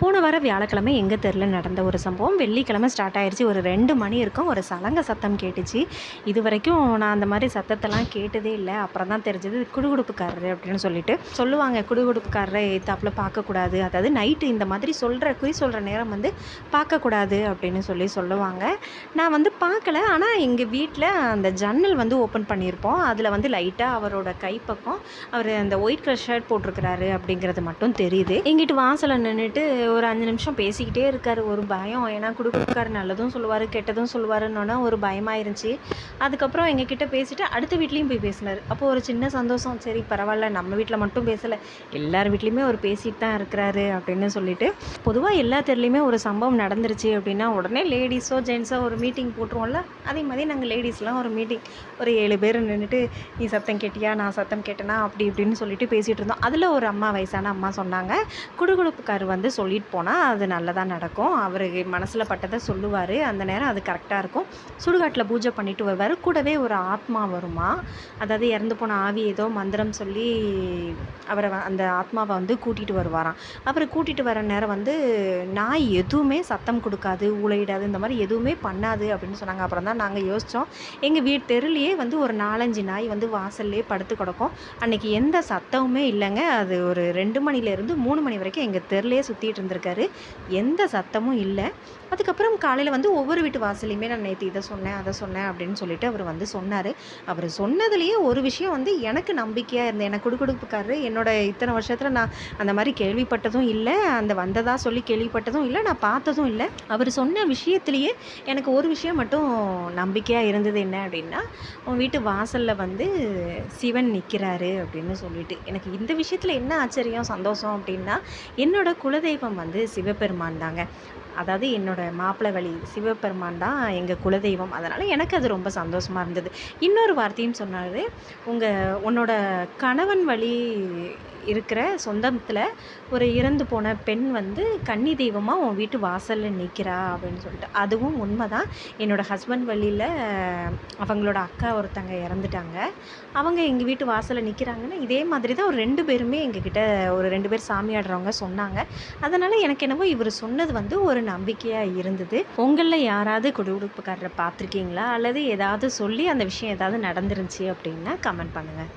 போன வாரம் வியாழக்கிழமை எங்கள் தெருவில் நடந்த ஒரு சம்பவம். வெள்ளிக்கிழமை ஸ்டார்ட் ஆயிடுச்சு ஒரு ரெண்டு மணி இருக்கும். ஒரு சலங்க சத்தம் கேட்டுச்சு. இது வரைக்கும் நான் அந்த மாதிரி சத்தத்தெல்லாம் கேட்டதே இல்லை. அப்புறம் தான் தெரிஞ்சது குடுகுடுப்புக்காரர் அப்படின்னு சொல்லிட்டு சொல்லுவாங்க. குடுகுடுப்புக்காரரை ஏத்தாப்புல பார்க்கக்கூடாது. அதாவது நைட்டு இந்த மாதிரி சொல்கிற குறி சொல்கிற நேரம் வந்து பார்க்கக்கூடாது அப்படின்னு சொல்லி சொல்லுவாங்க. நான் வந்து பார்க்கல. ஆனால் எங்கள் வீட்டில் அந்த ஜன்னல் வந்து ஓப்பன் பண்ணியிருப்போம். அதில் வந்து லைட்டாக அவரோட கைப்பக்கம் அவர் அந்த ஒயிட் கலர் ஷர்ட் போட்டிருக்கிறாரு அப்படிங்கிறது மட்டும் தெரியுது. எங்கிட்டு வாசலில் நின்றுட்டு ஒரு அஞ்சு நிமிஷம் பேசிக்கிட்டே இருக்கார். ஒரு பயம். ஏன்னா குடுக்குடுக்காரு நல்லதும் சொல்லுவார் கெட்டதும் சொல்லுவாருன்னொன்னே ஒரு பயமாக இருந்துச்சு அதுக்கப்புறம் எங்ககிட்ட பேசிவிட்டு அடுத்த வீட்லேயும் போய் பேசினார். அப்போ ஒரு சின்ன சந்தோஷம். சரி பரவாயில்ல நம்ம வீட்டில் மட்டும் பேசலை. எல்லார் வீட்லேயுமே அவர் பேசிட்டு தான் இருக்கிறாரு அப்படின்னு சொல்லிட்டு பொதுவாக எல்லா தெருலையுமே ஒரு சம்பவம் நடந்துருச்சு அப்படின்னா உடனே லேடிஸோ ஜென்ஸோ ஒரு மீட்டிங் போட்டுருவோம்ல. அதே மாதிரி நாங்கள் லேடிஸ்லாம் ஒரு மீட்டிங் ஒரு ஏழு பேர் நின்றுட்டு நீ சத்தம் கேட்டியா? நான் சத்தம் கேட்டேனா? அப்படி இப்படின்னு சொல்லிட்டு பேசிகிட்டு இருந்தோம். அதில் ஒரு அம்மா வயசான அம்மா சொன்னாங்க. குடுகுடுப்புக்கார் வந்து சொல்லி சொல்லிட்டு போனால் அது நல்லதாக நடக்கும். அவர் மனசில் பட்டதை சொல்லுவார். அந்த நேரம் அது கரெக்டாக இருக்கும். சுடுகாட்டில் பூஜை பண்ணிட்டு வருவார். கூடவே ஒரு ஆத்மா வருமா? அதாவது இறந்து போன ஆவி ஏதோ மந்திரம் சொல்லி அவரை வ- அந்த ஆத்மாவை வந்து கூட்டிகிட்டு வருவாராம். அவரை கூட்டிகிட்டு வர நேரம் வந்து நாய் எதுவுமே சத்தம் கொடுக்காது ஊழையிடாது இந்த மாதிரி எதுவுமே பண்ணாது அப்படின்னு சொன்னாங்க. அப்புறம் தான் நாங்கள் யோசித்தோம் எங்கள் வீட்டு தெருலையே வந்து ஒரு நாலஞ்சு நாய் வந்து வாசல்லே படுத்து கிடக்கும். அன்றைக்கி எந்த சத்தமுமே இல்லைங்க. அது ஒரு ரெண்டு மணிலேருந்து மூணு மணி வரைக்கும் எங்கள் தெருலையே சுற்றிட்டு இருந்திருக்காரு எந்த சத்தமும் இல்லை. அதுக்கப்புறம் காலையில் வந்து ஒவ்வொரு வீட்டு வாசலையுமே நான் நேற்று இதை சொன்னேன் அதை சொன்னேன் அப்படின்னு சொல்லிட்டு அவர் வந்து சொன்னார். அவர் சொன்னதுலேயே ஒரு விஷயம் வந்து எனக்கு நம்பிக்கையாக இருந்தது. எனக்கு குடுக்குடுப்புக்காரரு என்னோட இத்தனை வருஷத்தில் நான் அந்த மாதிரி கேள்விப்பட்டதும் இல்லை அந்த வந்ததாக சொல்லி கேள்விப்பட்டதும் இல்லை நான் பார்த்ததும் இல்லை. அவர் சொன்ன விஷயத்துலேயே எனக்கு ஒரு விஷயம் மட்டும் நம்பிக்கையாக இருந்தது என்ன அப்படின்னா உன் வீட்டு வாசலில் வந்து சிவன் நிற்கிறாரு அப்படின்னு சொல்லிட்டு. எனக்கு இந்த விஷயத்தில் என்ன ஆச்சரியம் சந்தோஷம் அப்படின்னா என்னோட குலதெய்வம் வந்து சிவபெருமான் தாங்க. அதாவது என்னோடய மாப்பிள்ளை வழி சிவபெருமான் தான் எங்கள் குலதெய்வம். அதனால் எனக்கு அது ரொம்ப சந்தோஷமாக இருந்தது. இன்னொரு வார்த்தையும் சொன்னார் உங்கள் உன்னோட கணவன் வழி இருக்கிற சொந்தத்தில் ஒரு இறந்து போன பெண் வந்து கன்னி தெய்வமாக உன் வீட்டு வாசலில் நிற்கிறா அப்படின்னு சொல்லிட்டு. அதுவும் உண்மை தான் என்னோட ஹஸ்பண்ட் வழியில் அவங்களோட அக்கா ஒருத்தங்க இறந்துட்டாங்க. அவங்க எங்கள் வீட்டு வாசலில் நிற்கிறாங்கன்னா இதே மாதிரி தான் ஒரு ரெண்டு பேருமே எங்ககிட்ட ஒரு ரெண்டு பேர் சாமி ஆடுறவங்க சொன்னாங்க. அதனால் எனக்கு என்னவோ இவர் சொன்னது வந்து ஒரு நம்பிக்கையாக இருந்தது. உங்களில் யாராவது குடுகுடுப்புக்காரரை பார்த்துருக்கீங்களா? அல்லது ஏதாவது சொல்லி அந்த விஷயம் ஏதாவது நடந்துருந்துச்சு அப்படின்னா கமெண்ட் பண்ணுங்கள்